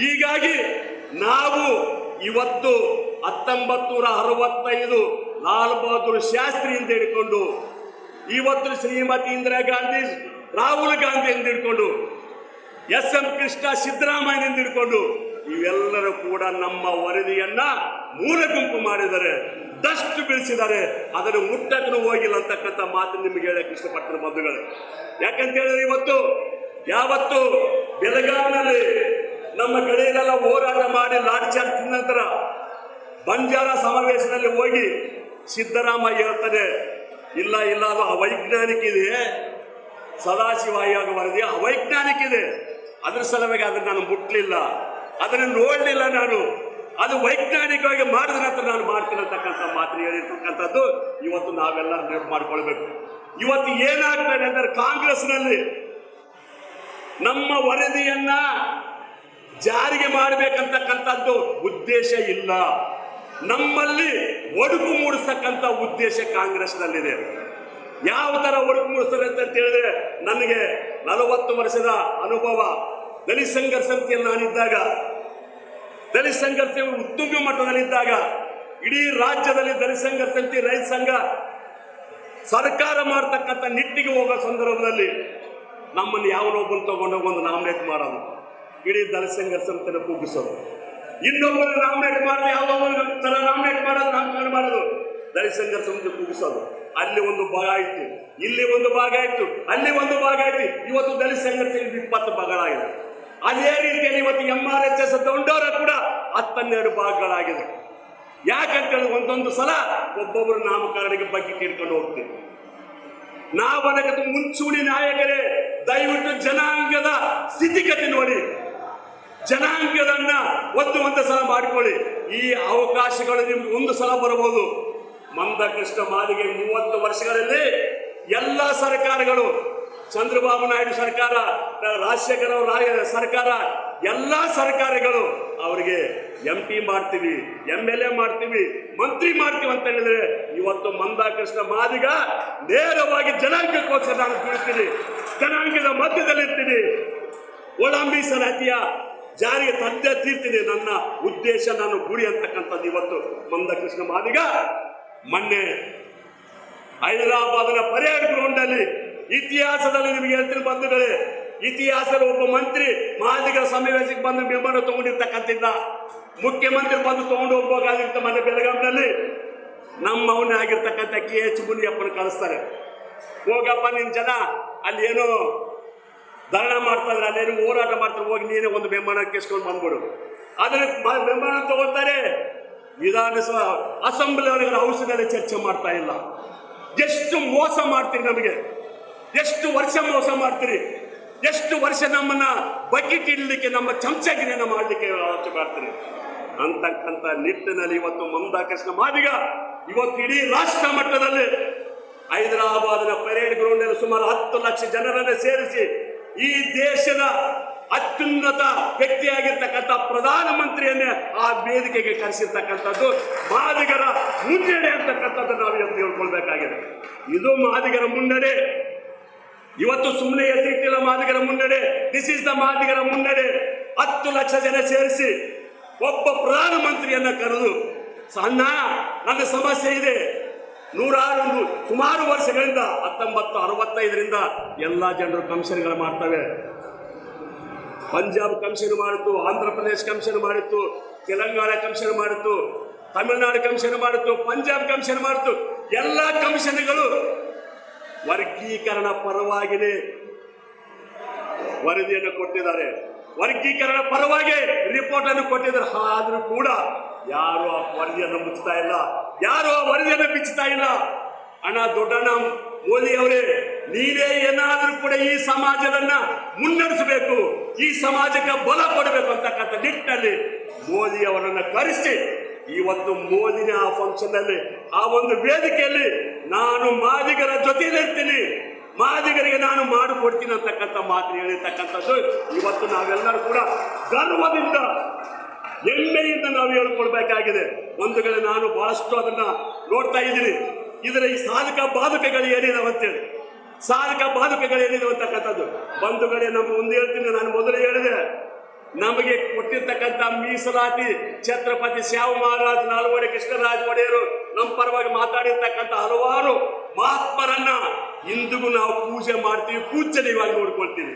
ಹೀಗಾಗಿ ನಾವು ಇವತ್ತು ಹತ್ತೊಂಬತ್ತು ನೂರ ಅರವತ್ತೈದು ಲಾಲ್ ಬಹದ್ದೂರ್ ಶಾಸ್ತ್ರಿ ಎಂದು ಹಿಡ್ಕೊಂಡು ಇವತ್ತು ಶ್ರೀಮತಿ ಇಂದಿರಾ ಗಾಂಧಿ, ರಾಹುಲ್ ಗಾಂಧಿ ಎಂದು ಹಿಡ್ಕೊಂಡು ಎಸ್ ಎಂ ಕೃಷ್ಣ ಸಿದ್ದರಾಮಯ್ಯನಿಂದ ಹಿಡ್ಕೊಂಡು ಇವೆಲ್ಲರೂ ಕೂಡ ನಮ್ಮ ವರದಿಯನ್ನ ಮೂಲ ಗುಂಪು ಮಾಡಿದ್ದಾರೆ ಡಸ್ಟ್ ಬೀಳಿಸಿದ್ದಾರೆ ಅದರ ಮುಟ್ಟಕ್ಕೂ ಹೋಗಿಲ್ಲ ಅಂತಕ್ಕಂಥ ಮಾತು ನಿಮಗೆ ಹೇಳಕ್ಕೆ ಇಷ್ಟಪಟ್ಟರು ಬಂಧುಗಳು. ಯಾಕಂತ ಹೇಳಿದ್ರೆ ಇವತ್ತು, ಯಾವತ್ತು ಬೆಳಗಾವಿನಲ್ಲಿ ನಮ್ಮ ಗೆಳೆಯರೆಲ್ಲ ಹೋರಾಟ ಮಾಡಿ ಲಾಡ್ ಚಾರ್ಜ್ ತಿಂದ ನಂತರ ಬಂಜಾರ ಸಮಾವೇಶದಲ್ಲಿ ಹೋಗಿ ಸಿದ್ದರಾಮಯ್ಯ ಹೇಳ್ತಾನೆ ಇಲ್ಲ ಇಲ್ಲ, ಅದು ಅವೈಜ್ಞಾನಿಕ ಇದೆ. ಸದಾಶಿವ ಆಯೋಗ ವರದಿ ಅವೈಜ್ಞಾನಿಕ ಇದೆ. ಅದ್ರ ಸಲುವಾಗಿ ಅದನ್ನು ನಾನು ಮುಟ್ಲಿಲ್ಲ. ಅದನ್ನು ನೋಡಲಿಲ್ಲ ನಾನು. ಅದು ವೈಜ್ಞಾನಿಕವಾಗಿ ಮಾಡಿದ ನಂತರ ನಾನು ಮಾಡ್ತೀನಿ ಅಂತಕ್ಕಂಥ ಮಾತನ್ನು ಹೇಳಿರ್ತಕ್ಕಂಥದ್ದು ಇವತ್ತು ನಾವೆಲ್ಲ ನೆನಪು ಮಾಡ್ಕೊಳ್ಬೇಕು. ಇವತ್ತು ಏನಾಗ್ತದೆ ಅಂದರೆ ಕಾಂಗ್ರೆಸ್ನಲ್ಲಿ ನಮ್ಮ ವರದಿಯನ್ನ ಜಾರಿಗೆ ಮಾಡಬೇಕಂತಕ್ಕಂಥದ್ದು ಉದ್ದೇಶ ಇಲ್ಲ. ನಮ್ಮಲ್ಲಿ ಒಡುಕು ಮೂಡಿಸ್ತಕ್ಕಂಥ ಉದ್ದೇಶ ಕಾಂಗ್ರೆಸ್ನಲ್ಲಿದೆ. ಯಾವ ತರ ಒಡುಕು ಮೂಡಿಸ್ತಾರೆ ಅಂತ ಹೇಳಿದ್ರೆ, ನನಗೆ ನಲವತ್ತು ವರ್ಷದ ಅನುಭವ ದಲಿತ ಸಂಘರ್ಷ ಸಮಿತಿಯಲ್ಲಿ ನಾನಿದ್ದಾಗ, ದಲಿತ ಸಂಘರ್ಷ ಉತ್ತುಂಗ ಮಟ್ಟದಲ್ಲಿದ್ದಾಗ, ಇಡೀ ರಾಜ್ಯದಲ್ಲಿ ದಲಿತ ಸಂಘರ್ಷ ಸಮಿತಿ, ರೈತ ಸಂಘ ಸರ್ಕಾರ ಮಾಡ್ತಕ್ಕಂಥ ನಿಟ್ಟಿಗೆ ಹೋಗೋ ಸಂದರ್ಭದಲ್ಲಿ ನಮ್ಮನ್ನು ಯಾವನೊಬ್ಬನ ತಗೊಂಡೋಗಿ ಒಂದು ನಾಮಿನೇಟ್ ಮಾಡೋದು. ಇಡೀ ದಲಿತ ಸಂಘರ್ಷ ಕೂಗಿಸೋರು ಇನ್ನೊಬ್ಬರು ನಾಮಿನೇಟ್ ಮಾಡಿದ್ರೆ ಯಾವ ತರ ನಾಮಿನೇಟ್ ಮಾಡೋದು ನಾಮಕರಣ ಮಾಡೋದು ಸಂಘರ್ಷ ಸಮಿತಿ ಕೂಗಿಸೋದು. ಅಲ್ಲಿ ಒಂದು ಭಾಗ ಆಯ್ತು. ಇಲ್ಲಿ ಒಂದು ಭಾಗ ಆಯ್ತು. ಅಲ್ಲಿ ಒಂದು ಭಾಗ ಆಯ್ತು. ಇವತ್ತು ದಲಿತ ಸಂಘರ್ಷ ಇಪ್ಪತ್ತು ಭಾಗಗಳಾಗಿದೆ. ಅದೇ ರೀತಿಯಲ್ಲಿ ಇವತ್ತು ಎಂ ಆರ್ ಎಚ್ ಎಸ್ ತಗೊಂಡವರ ಕೂಡ ಹತ್ತನ್ನೆರಡು ಭಾಗಗಳಾಗಿದೆ. ಯಾಕಂತೇಳಿ ಒಂದೊಂದು ಸಲ ಒಬ್ಬೊಬ್ಬರು ನಾಮಕರಣಕ್ಕೆ ಬಗ್ಗೆ ಕೇಳ್ಕೊಂಡು ಹೋಗ್ತೀವಿ. ನಾವನಗದ ಮುಂಚೂಣಿ ನಾಯಕರೇ, ದಯವಿಟ್ಟು ಜನಾಂಗದ ಸ್ಥಿತಿಗತಿ ನೋಡಿ. ಜನಾಂಗದನ್ನ ಒತ್ತು ಒಂದು ಸಲ ಮಾಡಿಕೊಳ್ಳಿ. ಈ ಅವಕಾಶಗಳು ನಿಮ್ಗೆ ಒಂದು ಸಲ ಬರಬಹುದು. ಮಂದಕೃಷ್ಣ ಮಾದಿಗೆ ಮೂವತ್ತು ವರ್ಷಗಳಲ್ಲಿ ಎಲ್ಲ ಸರ್ಕಾರಗಳು, ಚಂದ್ರಬಾಬು ನಾಯ್ಡು ಸರ್ಕಾರ ರಾಜಶೇಖರ ಸರ್ಕಾರ, ಎಲ್ಲ ಸರ್ಕಾರಗಳು ಅವರಿಗೆ ಎಂ ಪಿ ಮಾಡ್ತೀವಿ ಎಂ ಎಲ್ ಎ ಮಾಡ್ತೀವಿ, ಮಂತ್ರಿ ಮಾಡ್ತೀವಿ ಅಂತ ಹೇಳಿದ್ರೆ ಇವತ್ತು ಮಂದಾಕೃಷ್ಣ ಮಾದಿಗ ನೇರವಾಗಿ ಜನಾಂಗಕ್ಕೋಸ್ಕರ ನಾನು ದುಡಿತೀನಿ ಜನಾಂಗದ ಮಧ್ಯದಲ್ಲಿರ್ತೀನಿ. ಒಳಂಬೀಸಲಾತಿಯ ಜಾರಿಗೆ ತಂದೆ ತೀರ್ತೀನಿ ನನ್ನ ಉದ್ದೇಶ ನಾನು ಗುರಿ ಅಂತಕ್ಕಂಥದ್ದು ಇವತ್ತು ಮಂದಕೃಷ್ಣ ಮಾದಿಗ. ಮೊನ್ನೆ ಹೈದರಾಬಾದ್ನ ಪರೇಡ್ ಗ್ರೌಂಡ್ ಅಲ್ಲಿ ಇತಿಹಾಸದಲ್ಲಿ ನಿಮಗೆ ಹೇಳ್ತೀನಿ ಬಂಧುಗಳೇ, ಇತಿಹಾಸದ ಒಬ್ಬ ಮಂತ್ರಿ ಮಾದಿಗರ ಸಮಾವೇಶಕ್ಕೆ ಬಂದು ಬೆಂಬಲ ತಗೊಂಡಿರ್ತಕ್ಕಂಥದ್ದ. ಮುಖ್ಯಮಂತ್ರಿ ಬಂದು ತಗೊಂಡು ಹೋಗ್ಬೇಕಾಗಿರ್ತ ಮನೆ ಬೆಳಗಾವಿನಲ್ಲಿ ನಮ್ಮ ಅವನೇ ಆಗಿರ್ತಕ್ಕಂಥ ಕೆ ಎಚ್ ಮುನಿಯಪ್ಪನ ಕಳಿಸ್ತಾರೆ. ಹೋಗಪ್ಪ ನಿನ್ ಜನ, ಅಲ್ಲಿ ಏನೋ ಧರಣ ಮಾಡ್ತಾ ಇದ್ರೆ ಅಲ್ಲೇನು ಹೋರಾಟ ಮಾಡ್ತಾರೆ, ಹೋಗಿ ನೀನೇ ಒಂದು ಬೆಂಬಲ ಕೇಸ್ಕೊಂಡು ಬಂದ್ಬಿಡು. ಆದರೆ ಬೆಂಬಲ ತಗೊಳ್ತಾರೆ. ವಿಧಾನಸಭಾ ಅಸೆಂಬ್ಲಿ ಒಳಗಡೆ ಔಷಧದಲ್ಲಿ ಚರ್ಚೆ ಮಾಡ್ತಾ ಇಲ್ಲ. ಎಷ್ಟು ಮೋಸ ಮಾಡ್ತೀರಿ ನಮಗೆ? ಎಷ್ಟು ವರ್ಷ ಮೋಸ ಮಾಡ್ತೀರಿ? ಎಷ್ಟು ವರ್ಷ ನಮ್ಮನ್ನ ಬಕೆಟ್ ಇಡಲಿಕ್ಕೆ, ನಮ್ಮ ಚಮಚಗಿರಿಯನ್ನ ಮಾಡಲಿಕ್ಕೆ ಆಲೋಚನೆ ಮಾಡ್ತೀರಿ? ಅಂತಕ್ಕಂಥ ನಿಟ್ಟಿನಲ್ಲಿ ಇವತ್ತು ಮಂದಾಕೃಷ್ಣ ಮಾದಿಗ ಇವತ್ತು ಇಡೀ ರಾಷ್ಟ್ರ ಮಟ್ಟದಲ್ಲಿ ಹೈದರಾಬಾದ್ನ ಪರೇಡ್ ಗ್ರೌಂಡ್ ಅಲ್ಲಿ ಸುಮಾರು ಹತ್ತು ಲಕ್ಷ ಜನರನ್ನು ಸೇರಿಸಿ ಈ ದೇಶದ ಅತ್ಯುನ್ನತ ವ್ಯಕ್ತಿಯಾಗಿರ್ತಕ್ಕಂಥ ಪ್ರಧಾನ ಮಂತ್ರಿಯನ್ನೇ ಆ ವೇದಿಕೆಗೆ ಕರೆಸಿರ್ತಕ್ಕಂಥದ್ದು ಮಾದಿಗರ ಮುನ್ನಡೆ ಅಂತಕ್ಕಂಥದ್ದು ನಾವು ಇವತ್ತು ಹೇಳ್ಕೊಳ್ಬೇಕಾಗಿದೆ. ಇದು ಮಾದಿಗರ ಮುನ್ನಡೆ. ಇವತ್ತು ಸುಮ್ಮನೆ ಎತ್ತಿಟ್ಟಿಲ್ಲ ಮಾದಿಗರ ಮುನ್ನಡೆ. ದಿಸ್ ಇಸ್ ದ ಮಾದಿಗರ ಮುನ್ನಡೆ. ಹತ್ತು ಲಕ್ಷ ಜನ ಸೇರಿಸಿ ಒಬ್ಬ ಪ್ರಧಾನ ಮಂತ್ರಿಯನ್ನ ಕರೆದು, ಸಣ್ಣ ನನ್ನ ಸಮಸ್ಯೆ ಇದೆ. ನೂರಾರು ಸುಮಾರು ವರ್ಷಗಳಿಂದ ಹತ್ತೊಂಬತ್ತು, ಅರವತ್ತೈದರಿಂದ ಎಲ್ಲ ಜನರು ಕಮಿಷನ್ಗಳು ಮಾಡ್ತವೆ. ಪಂಜಾಬ್ ಕಮಿಷನ್ ಮಾಡಿತ್ತು, ಆಂಧ್ರ ಪ್ರದೇಶ ಕಮಿಷನ್ ಮಾಡಿತ್ತು, ತೆಲಂಗಾಣ ಕಮಿಷನ್ ಮಾಡಿತ್ತು, ತಮಿಳುನಾಡು ಕಮಿಷನ್ ಮಾಡಿತ್ತು, ಪಂಜಾಬ್ ಕಮಿಷನ್ ಮಾಡಿತ್ತು. ಎಲ್ಲ ಕಮಿಷನ್ಗಳು ವರ್ಗೀಕರಣ ಪರವಾಗಿನೇ ವರದಿಯನ್ನು ಕೊಟ್ಟಿದ್ದಾರೆ. ವರ್ಗೀಕರಣ ಪರವಾಗಿ ರಿಪೋರ್ಟ್ ಅನ್ನು ಕೊಟ್ಟಿದ್ದಾರೆ. ಆದರೂ ಕೂಡ ಯಾರು ಆ ವರದಿಯನ್ನು ಮುಚ್ಚುತ್ತಾ ಇಲ್ಲ. ಯಾರು ಆ ವರದಿಯನ್ನು ಬಿಚ್ಚುತ್ತಾ ಇಲ್ಲ. ಅಣ್ಣ ದೊಡ್ಡಣ್ಣ ಮೋದಿ ಅವರೇ, ನೀವೇ ಏನಾದರೂ ಕೂಡ ಈ ಸಮಾಜವನ್ನ ಮುನ್ನಡೆಸಬೇಕು, ಈ ಸಮಾಜಕ್ಕೆ ಬಲ ಕೊಡಬೇಕು ಅಂತಕ್ಕಂಥ ನಿಟ್ಟಿನಲ್ಲಿ ಮೋದಿ ಅವರನ್ನು ಕರೆಸಿ, ಇವತ್ತು ಮೋದಿನ ಆ ಫಂಕ್ಷನ್ ಆ ಒಂದು ವೇದಿಕೆಯಲ್ಲಿ ನಾನು ಮಾದಿಗರ ಜೊತೆಯಲ್ಲಿರ್ತೀನಿ ಮಾದಿಗರಿಗೆ ನಾನು ಮಾಡಿಕೊಡ್ತೀನಿ ಅಂತಕ್ಕಂಥ ಮಾತು ಹೇಳಿರ್ತಕ್ಕಂಥದ್ದು ಇವತ್ತು ನಾವೆಲ್ಲರೂ ಕೂಡ ಗರ್ವದಿಂದ ಹೆಮ್ಮೆಯಿಂದ ನಾವು ಹೇಳ್ಕೊಳ್ಬೇಕಾಗಿದೆ. ಒಂದು ಕಡೆ ನಾನು ಬಹಳಷ್ಟು ಅದನ್ನ ನೋಡ್ತಾ ಇದ್ದೀನಿ. ಇದರ ಈ ಸಾಧಕ ಬಾಧಕಗಳು ಏನಿದಾವೆ ಅಂತೇಳಿ. ಸಾಧಕ ಬಾಧಕಗಳು ಏನಿದಾವೆ ಅಂತಕ್ಕಂಥದ್ದು. ಬಂಧುಗಳೇ ನಮ್ಮ ಮುಂದೆ ಹೇಳ್ತೀನಿ, ನಾನು ಮೊದಲೇ ಹೇಳಿದೆ. ನಮಗೆ ಕೊಟ್ಟಿರ್ತಕ್ಕಂಥ ಮೀಸಲಾತಿ ಛತ್ರಪತಿ ಶ್ಯಾಮ ಮಹಾರಾಜ್, ನಾಲ್ವಡೆ ಕೃಷ್ಣರಾಜ ಒಡೆಯರು ನಮ್ಮ ಪರವಾಗಿ ಮಾತಾಡಿರ್ತಕ್ಕಂಥ ಹಲವಾರು ಮಹಾತ್ಮರನ್ನ ಇಂದಿಗೂ ನಾವು ಪೂಜೆ ಮಾಡ್ತೀವಿ ಪೂಜನೀಯವಾಗಿ ನೋಡ್ಕೊಳ್ತೀವಿ.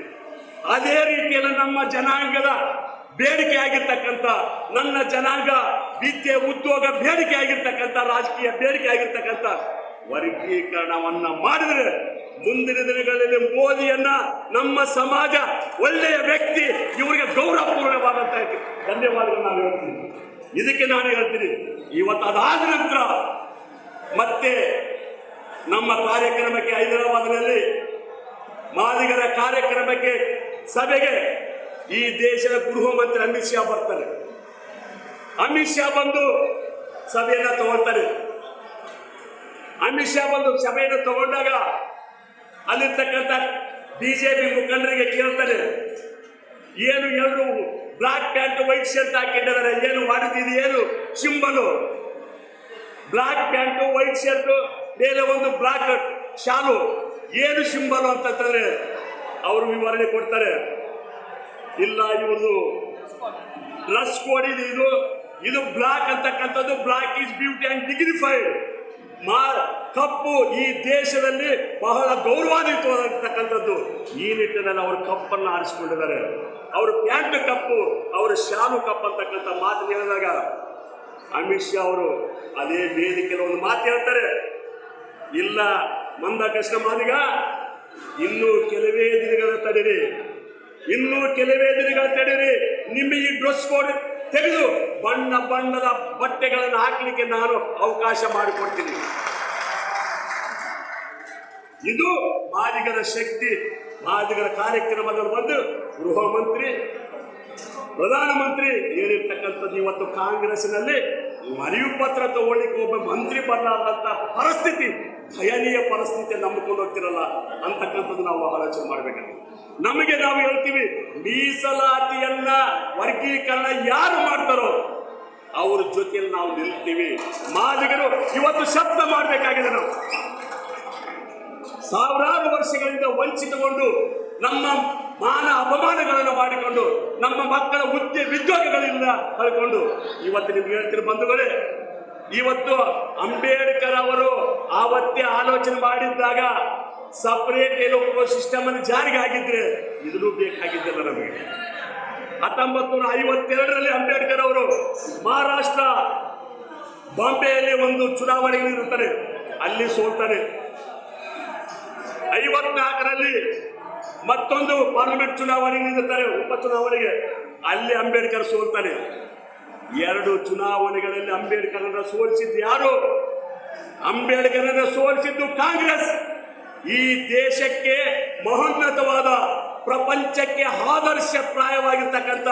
ಅದೇ ರೀತಿಯಲ್ಲಿ ನಮ್ಮ ಜನಾಂಗದ ಬೇಡಿಕೆ ಆಗಿರ್ತಕ್ಕಂಥ ನನ್ನ ಜನಾಂಗ, ವಿದ್ಯೆ, ಉದ್ಯೋಗ ಬೇಡಿಕೆ ಆಗಿರ್ತಕ್ಕಂಥ, ರಾಜಕೀಯ ಬೇಡಿಕೆ ಆಗಿರ್ತಕ್ಕಂಥ ವರ್ಗೀಕರಣವನ್ನ ಮಾಡಿದರೆ ಮುಂದಿನ ದಿನಗಳಲ್ಲಿ ಮೋದಿಯನ್ನ ನಮ್ಮ ಸಮಾಜ ಒಳ್ಳೆಯ ವ್ಯಕ್ತಿ, ಇವರಿಗೆ ಗೌರವಪೂರ್ಣವಾದಂತ ಧನ್ಯವಾದಗಳು ನಾನು ಹೇಳ್ತೀನಿ. ಇದಕ್ಕೆ ನಾನು ಹೇಳ್ತೀನಿ. ಇವತ್ತು ಅದಾದ ನಂತರ ಮತ್ತೆ ನಮ್ಮ ಕಾರ್ಯಕ್ರಮಕ್ಕೆ ಹೈದರಾಬಾದ್ನಲ್ಲಿ ಮಾದಿಗರ ಕಾರ್ಯಕ್ರಮಕ್ಕೆ ಸಭೆಗೆ ಈ ದೇಶದ ಗೃಹ ಮಂತ್ರಿ ಅಮಿತ್ ಶಾ ಬರ್ತಾರೆ. ಅಮಿತ್ ಶಾ ಬಂದು ಸಭೆಯನ್ನ ತಗೊಳ್ತಾರೆ. ಅಮಿತ್ ಶಾ ಬಂದು ಸಭೆಯನ್ನು ತಗೊಂಡಾಗ ಅಲ್ಲಿರ್ತಕ್ಕಂಥ ಬಿಜೆಪಿ ಮುಖಂಡರಿಗೆ ಕೇಳ್ತಾರೆ, ಏನು ಎಲ್ಲರೂ ಬ್ಲಾಕ್ ಪ್ಯಾಂಟ್ ವೈಟ್ ಶರ್ಟ್ ಹಾಕಿದ್ದಾರೆ, ಏನು ಮಾಡಿದ್ದೀರಿ ಏನು symbol? Black pant, white shirt, ಮೇಲೆ ಒಂದು ಬ್ಲಾಕ್ ಶಾಲು, ಏನು ಸಿಂಬಲು? ಅಂತಂದ್ರೆ ಅವರು ವಿವರಣೆ ಕೊಡ್ತಾರೆ. ಇಲ್ಲ ಇವ್ರದ್ದು ಡ್ರೆಸ್ ಕೋಡ್ ಇದು ಇದು ಇದು ಬ್ಲಾಕ್ ಅಂತಕ್ಕಂಥದ್ದು. Black is beauty and dignified ಮಾ, ಕಪ್ಪು ಈ ದೇಶದಲ್ಲಿ ಬಹಳ ಗೌರವಾನ್ವಿತವಾಗಿರ್ತಕ್ಕಂಥದ್ದು ಈ ನಿಟ್ಟಿನಲ್ಲಿ ಅವರು ಕಪ್ಪನ್ನು ಆರಿಸಿಕೊಂಡಿದ್ದಾರೆ. ಅವರು ಪ್ಯಾಂಟ್ ಕಪ್ಪು, ಅವರ ಶಾಲು ಕಪ್ ಅಂತಕ್ಕಂಥ ಮಾತು ಹೇಳಿದಾಗ ಅಮಿತ್ ಶಾ ಅವರು ಅದೇ ವೇದಿಕೆಯಲ್ಲಿ ಒಂದು ಮಾತು ಹೇಳ್ತಾರೆ. ಇಲ್ಲ ಮಂದ ಕೃಷ್ಣ ಮಾದಿಗ, ಇನ್ನೂ ಕೆಲವೇ ದಿನಗಳ ತಡಿರಿ. ಇನ್ನೂ ಕೆಲವೇ ದಿನಗಳ ತಡೆಯಿರಿ ನಿಮ್ಮ ಈ ಡ್ರೆಸ್ ಕೋಡ್ ತೆಗೆದು ಬಣ್ಣ ಬಣ್ಣದ ಬಟ್ಟೆಗಳನ್ನು ಹಾಕಲಿಕ್ಕೆ ನಾನು ಅವಕಾಶ ಮಾಡಿಕೊಡ್ತೀನಿ. ಇದು ಮಾದಿಗರ ಶಕ್ತಿ. ಮಾದಿಗರ ಕಾರ್ಯಕ್ರಮದಲ್ಲಿ ಬಂದು ಗೃಹ ಮಂತ್ರಿ ಪ್ರಧಾನಮಂತ್ರಿ ಏನಿರ್ತಕ್ಕಂಥದ್ದು ಇವತ್ತು ಕಾಂಗ್ರೆಸ್ನಲ್ಲಿ ಮರಿಯು ಪತ್ರ ತಗೊಳ್ಳಿಕ್ಕೆ ಒಬ್ಬ ಮಂತ್ರಿ ಬರಲಾರದಂತ ಪರಿಸ್ಥಿತಿ ದಯನೀಯ ಪರಿಸ್ಥಿತಿ ನಂಬಿಕೊಂಡು ಹೋಗ್ತಿರಲ್ಲ ಅಂತಕ್ಕಂಥದ್ದು ನಾವು ಆಲೋಚನೆ ಮಾಡಬೇಕಾಗುತ್ತೆ. ನಮಗೆ ನಾವು ಹೇಳ್ತೀವಿ, ಮೀಸಲಾತಿಯನ್ನ ವರ್ಗೀಕರಣ ಯಾರು ಮಾಡ್ತಾರೋ ಅವ್ರ ಜೊತೆಯಲ್ಲಿ ನಾವು ನಿಲ್ತೀವಿ. ಮಾದಿಗರು ಇವತ್ತು ಶಬ್ದ ಮಾಡಬೇಕಾಗಿದೆ ನಾವು. ಸಾವಿರಾರು ವರ್ಷಗಳಿಂದ ವಂಚಿತಗೊಂಡು ನಮ್ಮ ಮಾನ ಅಪಮಾನಗಳನ್ನು ಮಾಡಿಕೊಂಡು, ನಮ್ಮ ಮಕ್ಕಳ ಹುದ್ದೆ ಉದ್ಯೋಗಗಳಿಂದ ಕಳ್ಕೊಂಡು, ಇವತ್ತು ನಿಮ್ಗೆ ಹೇಳ್ತಿರೋ ಬಂಧುಗಳೇ, ಇವತ್ತು ಅಂಬೇಡ್ಕರ್ ಅವರು ಆವತ್ತೇ ಆಲೋಚನೆ ಮಾಡಿದ್ದಾಗ ಸಪರೇಟ್ ಎಲೆಕ್ಟ್ರೋ ಸಿಸ್ಟಮ್ ಅನ್ನು ಜಾರಿಗೆ ಆಗಿದ್ರೆ ಇದನ್ನು ಬೇಕಾಗಿದ್ದಿಲ್ಲ ನಮಗೆ. ಹತ್ತೊಂಬತ್ತು ನೂರ ಐವತ್ತೆರಡರಲ್ಲಿ ಅಂಬೇಡ್ಕರ್ ಅವರು ಮಹಾರಾಷ್ಟ್ರ ಬಾಂಬೆಯಲ್ಲಿ ಒಂದು ಚುನಾವಣೆಗೆ ಇರುತ್ತಾರೆ ಅಲ್ಲಿ ಸೋಲ್ತಾರೆ. ಐವತ್ನಾಲ್ಕರಲ್ಲಿ ಮತ್ತೊಂದು ಪಾರ್ಲಿಮೆಂಟ್ ಚುನಾವಣೆಗೆ ನಿಲ್ಲುತ್ತಾರೆ ಉಪಚುನಾವಣೆಗೆ ಅಲ್ಲಿ ಅಂಬೇಡ್ಕರ್ ಸೋಲ್ತಾರೆ ಎರಡು ಚುನಾವಣೆಗಳಲ್ಲಿ ಅಂಬೇಡ್ಕರ್ ಸೋಲಿಸಿದ್ದು ಯಾರು? ಅಂಬೇಡ್ಕರ್ನ ಸೋಲಿಸಿದ್ದು ಕಾಂಗ್ರೆಸ್. ಈ ದೇಶಕ್ಕೆ ಮಹೋನ್ನತವಾದ ಪ್ರಪಂಚಕ್ಕೆ ಆದರ್ಶಪ್ರಾಯವಾಗಿರ್ತಕ್ಕಂಥ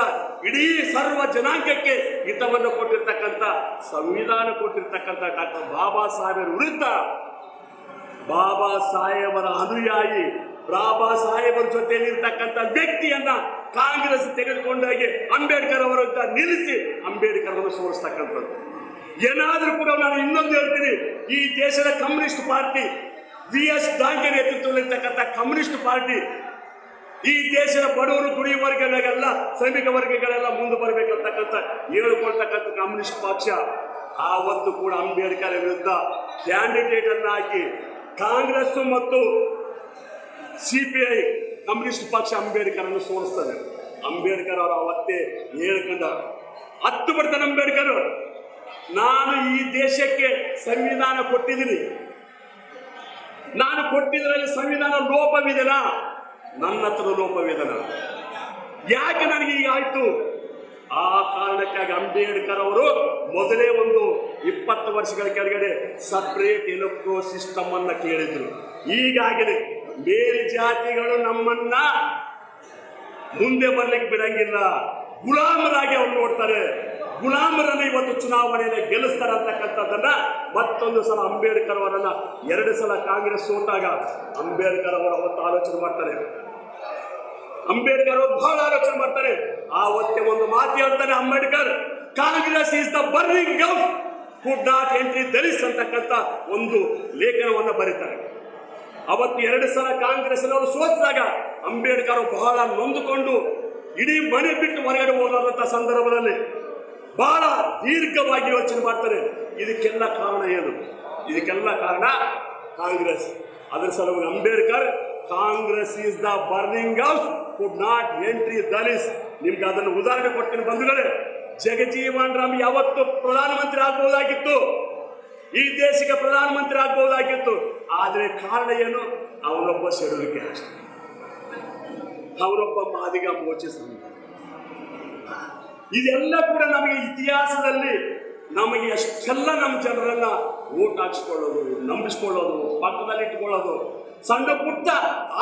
ಇಡೀ ಸರ್ವ ಜನಾಂಗಕ್ಕೆ ಹಿತವನ್ನು ಕೊಟ್ಟಿರ್ತಕ್ಕಂಥ, ಸಂವಿಧಾನ ಕೊಟ್ಟಿರ್ತಕ್ಕಂಥ ಡಾಕ್ಟರ್ ಬಾಬಾ ಸಾಹೇಬರ ವಿರುದ್ಧ ಬಾಬಾ ಸಾಹೇಬರ ಅನುಯಾಯಿ, ಬಾಬಾ ಸಾಹೇಬರ ಜೊತೆಯಲ್ಲಿರ್ತಕ್ಕಂಥ ವ್ಯಕ್ತಿಯನ್ನ ಕಾಂಗ್ರೆಸ್ ತೆಗೆದುಕೊಂಡಾಗಿ ಅಂಬೇಡ್ಕರ್ ಅವರ ನಿಲ್ಲಿಸಿ ಅಂಬೇಡ್ಕರ್ ಅವರು ಸೋಲಿಸ್ತಕ್ಕಂಥದ್ದು. ಏನಾದರೂ ಕೂಡ ನಾನು ಇನ್ನೊಂದು ಹೇಳ್ತೀನಿ, ಈ ದೇಶದ communist party V S Dange ನೇತೃತ್ವದಲ್ಲಿರ್ತಕ್ಕಂಥ communist party, ಈ ದೇಶದ ಬಡವರು ಗುಡಿ ವರ್ಗಗಳಿಗೆಲ್ಲ, ಶ್ರಮಿಕ ವರ್ಗಗಳೆಲ್ಲ ಮುಂದೆ ಬರಬೇಕಂತಕ್ಕಂಥ ಹೇಳ್ಕೊಳ್ತಕ್ಕಂಥ ಕಮ್ಯುನಿಸ್ಟ್ ಪಕ್ಷ, ಆವತ್ತು ಕೂಡ ಅಂಬೇಡ್ಕರ್ ವಿರುದ್ಧ ಕ್ಯಾಂಡಿಡೇಟ್ ಅನ್ನು ಹಾಕಿ, ಕಾಂಗ್ರೆಸ್ ಮತ್ತು ಸಿ ಪಿ ಐ ಕಮ್ಯುನಿಸ್ಟ್ ಪಕ್ಷ ಅಂಬೇಡ್ಕರ್ ಅನ್ನು ಸೋಲಿಸ್ತದೆ. ಅಂಬೇಡ್ಕರ್ ಅವರು ಅವತ್ತೇ ಹೇಳ್ಕೊಂಡ, ಹತ್ತು ಬರ್ತಾನೆ ಅಂಬೇಡ್ಕರ್. ನಾನು ಈ ದೇಶಕ್ಕೆ ಸಂವಿಧಾನ ಕೊಟ್ಟಿದ್ದೀನಿ. ನಾನು ಕೊಟ್ಟಿದ್ರಲ್ಲಿ ಸಂವಿಧಾನ ಲೋಪವಿದೆನಾ? ನನ್ನ ಹತ್ರ ಲೋಪವಿದೆನ? ಯಾಕೆ ನನಗೆ ಈಗ ಆಯ್ತು? ಆ ಕಾರಣಕ್ಕಾಗಿ ಅಂಬೇಡ್ಕರ್ ಅವರು ಮೊದಲೇ ಒಂದು ಇಪ್ಪತ್ತು ವರ್ಷಗಳ ಕೆಳಗಡೆ ಸಪ್ರೇಟ್ ಎಲೆಕ್ಟ್ರೋ ಸಿಸ್ಟಮ್ ಅನ್ನ ಕೇಳಿದ್ರು. ಈಗಾಗಲೇ ಬೇರೆ ಜಾತಿಗಳು ನಮ್ಮನ್ನ ಮುಂದೆ ಬರ್ಲಿಕ್ಕೆ ಬಿಡಂಗಿಲ್ಲ. ಗುಲಾಮರಾಗಿ ಅವ್ರು ನೋಡ್ತಾರೆ. ಗುಲಾಮರನ್ನ ಇವತ್ತು ಚುನಾವಣೆಯಲ್ಲಿ ಗೆಲ್ಲಿಸ್ತಾರೆ ಅಂತಕ್ಕಂಥದ್ದನ್ನ ಮತ್ತೊಂದು ಸಲ ಅಂಬೇಡ್ಕರ್ ಅವರನ್ನ ಎರಡು ಸಲ ಕಾಂಗ್ರೆಸ್ ಸೋತಾಗ ಅಂಬೇಡ್ಕರ್ ಅವರು ಅವತ್ತು ಆಲೋಚನೆ ಮಾಡ್ತಾರೆ. ಅಂಬೇಡ್ಕರ್ ಅವರು ಬಹಳ ಆಲೋಚನೆ ಮಾಡ್ತಾರೆ. ಆವತ್ತೆ ಒಂದು ಮಾತು ಹೇಳ್ತಾನೆ Ambedkar, Congress is the burning house could not entry Dalits ಅಂತಕ್ಕಂಥ ಒಂದು ಲೇಖನವನ್ನು ಬರೀತಾರೆ. ಅವತ್ತು ಎರಡು ಸಲ ಕಾಂಗ್ರೆಸ್ ಅವರು ಸೋತಿದಾಗ ಅಂಬೇಡ್ಕರ್ ಬಹಳ ನೊಂದುಕೊಂಡು ಇಡೀ ಮನೆ ಬಿಟ್ಟು ಹೊರಗಡೆ ಹೋದಂತ ಸಂದರ್ಭದಲ್ಲಿ ಬಹಳ ದೀರ್ಘವಾಗಿ ಯೋಚನೆ ಮಾಡ್ತಾರೆ. ಇದಕ್ಕೆಲ್ಲ ಕಾರಣ ಏನು? ಇದಕ್ಕೆಲ್ಲ ಕಾರಣ ಕಾಂಗ್ರೆಸ್. ಅದರ ಸಲುವಾಗಿ Ambedkar, Congress is the burning house could not entry Dalits ನಿಮ್ಗೆ ಅದನ್ನು ಉದಾಹರಣೆ ಕೊಡ್ತೀನಿ ಬಂಧುಗಳೇ. ಜಗಜೀವನ್ ರಾಮ್ ಯಾವತ್ತು ಪ್ರಧಾನಮಂತ್ರಿ ಆಗ್ಬೋದಾಗಿತ್ತು ಈ ದೇಶಕ್ಕೆ ಪ್ರಧಾನಮಂತ್ರಿ ಆಗ್ಬೋದಾಗಿತ್ತು ಆದರೆ ಕಾರಣ ಏನು? ಅವನೊಬ್ಬ ಸೆಡುವಿಕೆ ಅಷ್ಟೇ. ಅವರೊಬ್ಬ ಮಾದಿಗ ಮೋಚಿಸ ಇದೆಲ್ಲ ಕೂಡ ನಮಗೆ ಇತಿಹಾಸದಲ್ಲಿ ನಮಗೆ ಅಷ್ಟೆಲ್ಲ ನಮ್ಮ ಜನರನ್ನ ಓಟ್ ಹಾಕ್ಸ್ಕೊಳ್ಳೋದು, ನಂಬಿಸ್ಕೊಳ್ಳೋದು ಪಕ್ಕದಲ್ಲಿ ಇಟ್ಕೊಳ್ಳೋದು ಸಣ್ಣ ಪುಟ್ಟ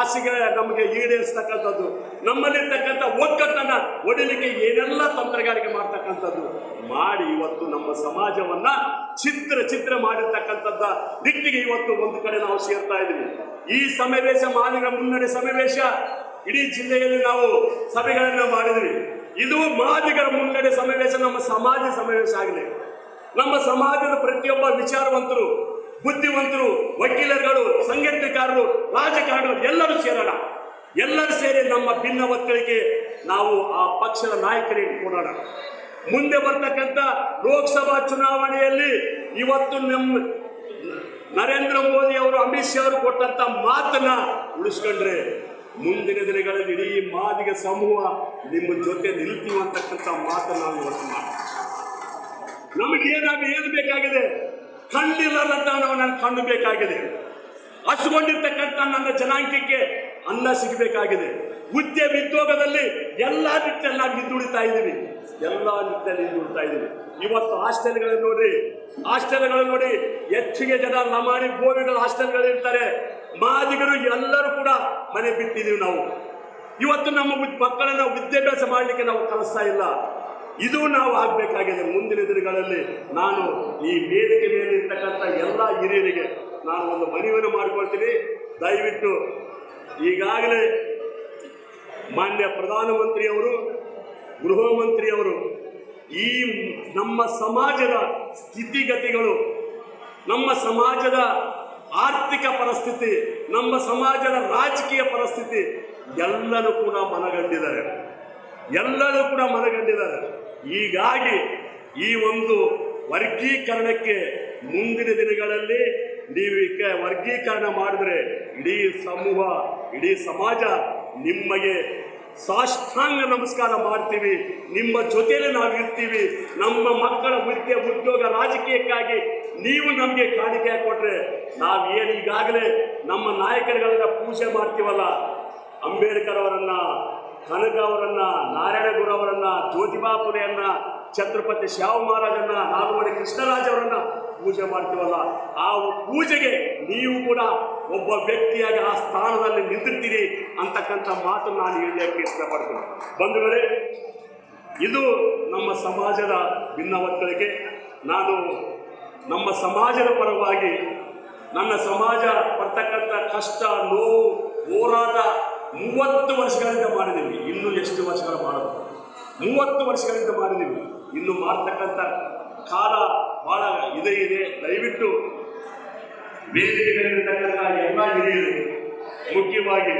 ಆಸೆಗೆ ನಮಗೆ ಈಡೇರಿಸ್ತಕ್ಕಂಥದ್ದು ನಮ್ಮಲ್ಲಿರ್ತಕ್ಕಂಥ ಒಗ್ಗಟ್ಟನ್ನ ಒಡಿಲಿಕ್ಕೆ ಏನೆಲ್ಲ ತಂತ್ರಗಾರಿಕೆ ಮಾಡ್ತಕ್ಕಂಥದ್ದು, ಮಾಡಿ ಇವತ್ತು ನಮ್ಮ ಸಮಾಜವನ್ನ ಚಿತ್ರ ಚಿತ್ರ ಮಾಡಿರ್ತಕ್ಕಂಥದ್ದ ದಿಟ್ಟಿಗೆ ಇವತ್ತು ಒಂದು ಕಡೆ ನಾವು ಸೇರ್ತಾ ಇದ್ದೀವಿ. ಈ ಸಮಾವೇಶ ಮಾಲಿನ ಮುನ್ನಡೆ ಸಮಾವೇಶ ಇಡೀ ಜಿಲ್ಲೆಯಲ್ಲಿ ನಾವು ಸಭೆಗಳನ್ನು ಮಾಡಿದ್ವಿ. ಇದು ಮಾದಿಗರ ಮುನ್ನಡೆ ಸಮಾವೇಶ, ನಮ್ಮ ಸಮಾಜ ಸಮಾವೇಶ ಆಗಲಿ. ನಮ್ಮ ಸಮಾಜದ ಪ್ರತಿಯೊಬ್ಬ ವಿಚಾರವಂತರು, ಬುದ್ಧಿವಂತರು, ವಕೀಲರುಗಳು, ಸಂಘಟನೆಕಾರರು, ರಾಜಕಾರಣಿಗಳು ಎಲ್ಲರೂ ಸೇರೋಣ. ಎಲ್ಲರೂ ಸೇರಿ ನಮ್ಮ ಭಿನ್ನ ಒತ್ತಡಕ್ಕೆ ನಾವು ಆ ಪಕ್ಷದ ನಾಯಕರಿಗೆ ಕೊಡೋಣ. ಮುಂದೆ ಬರ್ತಕ್ಕಂಥ ಲೋಕಸಭಾ ಚುನಾವಣೆಯಲ್ಲಿ ಇವತ್ತು ನಮ್ಮ ನರೇಂದ್ರ ಮೋದಿ ಅವರು ಅಮಿತ್ ಶಾ ಅವರು ಕೊಟ್ಟಂತ ಮಾತನ್ನ ಉಳಿಸ್ಕೊಂಡ್ರೆ ಮುಂದಿನ ದಿನಗಳಲ್ಲಿ ಇಡೀ ಮಾದಿಗ ಸಮೂಹ ನಿಮ್ಮ ಜೊತೆ ನಿಲ್ತೀವಿ ಅಂತಕ್ಕಂಥ ಮಾತು ನಾವು ಇವತ್ತು ಮಾಡ್ತೀವಿ. ನಮಗೇನಾಗ ಏನು ಬೇಕಾಗಿದೆ? ಕಣ್ಣಿಲ್ಲದಂತ ನಾವು ನನ್ನ ಕಣ್ಣು ಬೇಕಾಗಿದೆ. ಹಸುಗೊಂಡಿರ್ತಕ್ಕಂಥ ನನ್ನ ಜನಾಂಗಕ್ಕೆ ಅನ್ನ ಸಿಗಬೇಕಾಗಿದೆ. ಉದ್ಯಮ ಉದ್ಯೋಗದಲ್ಲಿ ಎಲ್ಲ ನಿಟ್ಟಿನಲ್ಲಿ ನಾವು ಹಿಂದುಳಿತಾ ಇದ್ದೀವಿ ಎಲ್ಲ ನಿಟ್ಟಿನಲ್ಲಿ ಹಿಂದುಳಿತಾ ಇದ್ದೀವಿ ಇವತ್ತು ಹಾಸ್ಟೆಲ್ಗಳನ್ನು ನೋಡಿ ಹಾಸ್ಟೆಲ್ಗಳು ನೋಡಿ ಹೆಚ್ಚಿಗೆ ಜನ ಲಮಾರಿ ಗೋವಿಗಳ ಹಾಸ್ಟೆಲ್ಗಳಿರ್ತಾರೆ ಮಾದಿಗರು ಎಲ್ಲರೂ ಕೂಡ ಮನೆ ಬಿಟ್ಟಿದ್ದೀವಿ ನಾವು. ಇವತ್ತು ನಮ್ಮ ಮಕ್ಕಳನ್ನ ವಿದ್ಯಾಭ್ಯಾಸ ಮಾಡಲಿಕ್ಕೆ ನಾವು ಕಲಿಸ್ತಾ ಇಲ್ಲ. ಇದು ನಾವು ಆಗಬೇಕಾಗಿದೆ. ಮುಂದಿನ ದಿನಗಳಲ್ಲಿ ನಾನು ಈ ವೇದಿಕೆ ಮೇಲೆ ಇರ್ತಕ್ಕಂಥ ಎಲ್ಲ ಹಿರಿಯರಿಗೆ ನಾನು ಒಂದು ಮನವಿಯನ್ನು ಮಾಡಿಕೊಳ್ತೀನಿ. ದಯವಿಟ್ಟು ಈಗಾಗಲೇ ಮಾನ್ಯ ಪ್ರಧಾನಮಂತ್ರಿಯವರು, ಗೃಹ ಮಂತ್ರಿಯವರು, ಈ ನಮ್ಮ ಸಮಾಜದ ಸ್ಥಿತಿಗತಿಗಳು, ನಮ್ಮ ಸಮಾಜದ ಆರ್ಥಿಕ ಪರಿಸ್ಥಿತಿ, ನಮ್ಮ ಸಮಾಜದ ರಾಜಕೀಯ ಪರಿಸ್ಥಿತಿ ಎಲ್ಲರೂ ಕೂಡ ಮನಗಂಡಿದ್ದಾರೆ. ಎಲ್ಲರೂ ಕೂಡ ಮನಗಂಡಿದ್ದಾರೆ. ಹೀಗಾಗಿ ಈ ಒಂದು ವರ್ಗೀಕರಣಕ್ಕೆ ಮುಂದಿನ ದಿನಗಳಲ್ಲಿ ನೀವು ವರ್ಗೀಕರಣ ಮಾಡಿದ್ರೆ ಇಡೀ ಸಮೂಹ, ಇಡೀ ಸಮಾಜ ನಿಮಗೆ ಸಾಷ್ಟಾಂಗ ನಮಸ್ಕಾರ ಮಾಡ್ತೀವಿ. ನಿಮ್ಮ ಜೊತೆಯಲ್ಲಿ ನಾವು ಇರ್ತೀವಿ ನಮ್ಮ ಮಕ್ಕಳ ಉದ್ಯ, ಉದ್ಯೋಗ ರಾಜಕೀಯಕ್ಕಾಗಿ ನೀವು ನಮಗೆ ಕಾಣಿಕೆ ಕೊಟ್ರೆ ನಾವು ಏನು ಈಗಾಗಲೇ ನಮ್ಮ ನಾಯಕರುಗಳನ್ನ ಪೂಜೆ ಮಾಡ್ತೀವಲ್ಲ? ಅಂಬೇಡ್ಕರ್ ಅವರನ್ನ, ಕನಕ ಅವರನ್ನ ಗುರು ಅವರನ್ನ, ಜ್ಯೋತಿಬಾ ಫುಲೆಯನ್ನ ಛತ್ರಪತಿ ಶಿವ ಮಹಾರಾಜನ್ನ, ನಾಲ್ವಡಿ ಕೃಷ್ಣರಾಜ ಅವರನ್ನ ಪೂಜೆ ಮಾಡ್ತೀವಲ್ಲ? ಆ ಪೂಜೆಗೆ ನೀವು ಕೂಡ ಒಬ್ಬ ವ್ಯಕ್ತಿಯಾಗಿ ಆ ಸ್ಥಾನದಲ್ಲಿ ನಿಂತಿರ್ತೀರಿ ಅಂತಕ್ಕಂಥ ಮಾತನ್ನು ನಾನು ಹೇಳಲಿಕ್ಕೆ ಇಷ್ಟಪಡ್ತೀನಿ. ಬಂಧುಗಳೇ, ಇದು ನಮ್ಮ ಸಮಾಜದ ಭಿನ್ನವತ್ತಳಿಕೆ ನಾನು ನಮ್ಮ ಸಮಾಜದ ಪರವಾಗಿ ನನ್ನ ಸಮಾಜ ಪಡ್ತಕ್ಕಂಥ ಕಷ್ಟ, ನೋವು, ಹೋರಾಟ ಮೂವತ್ತು ವರ್ಷಗಳಿಂದ ಮಾಡಿದ್ದೀವಿ. ಇನ್ನೂ ಎಷ್ಟು ವರ್ಷಗಳ ಮಾಡೋದು ಮೂವತ್ತು ವರ್ಷಗಳಿಂದ ಮಾಡಿದ್ದೀವಿ. ಇನ್ನು ಮಾಡ್ತಕ್ಕಂಥ ಕಾಲ ಬಹಳ ಇದೆ ಇದೆ. ದಯವಿಟ್ಟು ವೇದಿಕೆಗಳಿರ್ತಕ್ಕಂಥ ಎಲ್ಲ ಹಿರಿಯರು, ಮುಖ್ಯವಾಗಿ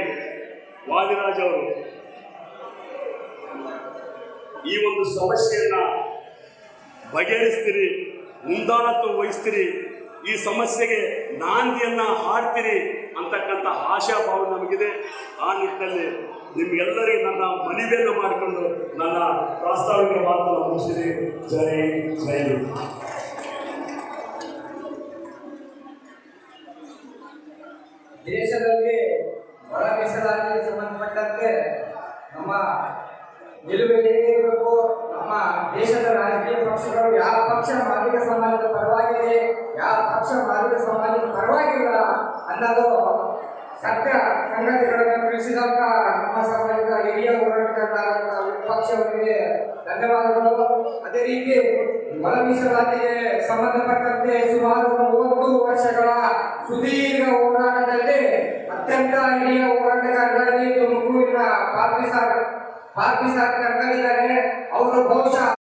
ವಾದಿರಾಜ್ ಅವರು, ಈ ಒಂದು ಸಮಸ್ಯೆಯನ್ನ ಬಗೆಹರಿಸ್ತೀರಿ, ಮುಂದಾಳತ್ವ ವಹಿಸ್ತೀರಿ, ಈ ಸಮಸ್ಯೆಗೆ ನಾಂದಿಯನ್ನ ಹಾಡ್ತೀರಿ ಅಂತಕ್ಕಂಥ ಆಶಾಭಾವ ನಮಗಿದೆ. ಆ ನಿಟ್ಟಿನಲ್ಲಿ ನಿಮ್ಗೆಲ್ಲರಿಗೂ ನನ್ನ ಮನವಿಯನ್ನು ಮಾಡಿಕೊಂಡು ನನ್ನ ಪ್ರಾಸ್ತಾವಿಕ ಮಾತನ್ನು ಮುಗಿಸಿದೆ. ಜೈ ಜೈ ದೇಶದಲ್ಲಿ ಒಳ ಮೀಸಲಾತಿಗೆ ಸಂಬಂಧಪಟ್ಟಂತೆ ನಮ್ಮ ನಿಲುವು ಹೇಗಿರಬೇಕು ನಮ್ಮ ದೇಶದ ರಾಜಕೀಯ ಪಕ್ಷಗಳು ಯಾವ ಪಕ್ಷ ಮಾದಿಗ ಸಮಾಜದ ಪರವಾಗಿದೆ ಯಾವ ಪಕ್ಷ ಮಾದಿಗ ಸಮಾಜದ ಪರವಾಗಿಲ್ಲ ಅನ್ನೋದು ಸತ್ಯ ಸಂಗತಿಗಳನ್ನು ತಿಳಿಸಿದಂತ ನಮ್ಮ ಸಮಾಜದ ಹಿರಿಯ ಹೋರಾಟಗಾರರಾದಂತಹ ವಿಪಕ್ಷವರಿಗೆ ಧನ್ಯವಾದಗಳು. ಅದೇ ರೀತಿ ಒಳ ಮೀಸಲಾತಿಗೆ ಸಂಬಂಧಪಟ್ಟಂತೆ ಸುಮಾರು ಮೂವತ್ತು ವರ್ಷಗಳ ಸುದೀರ್ಘ ಹೋರಾಟದಲ್ಲಿ ಅತ್ಯಂತ ಹಿರಿಯ ಹೋರಾಟಗಾರರಾಗಿ ತುಮಕೂರಿನ ಪಾರ್ಟಿ ಸಾರ್ ಪಾರ್ಟಿ ಸಾರ್ ಕರ್ಕೊಂಡಿದ್ದಾರೆ ಅವರು ಬಹುಶಃ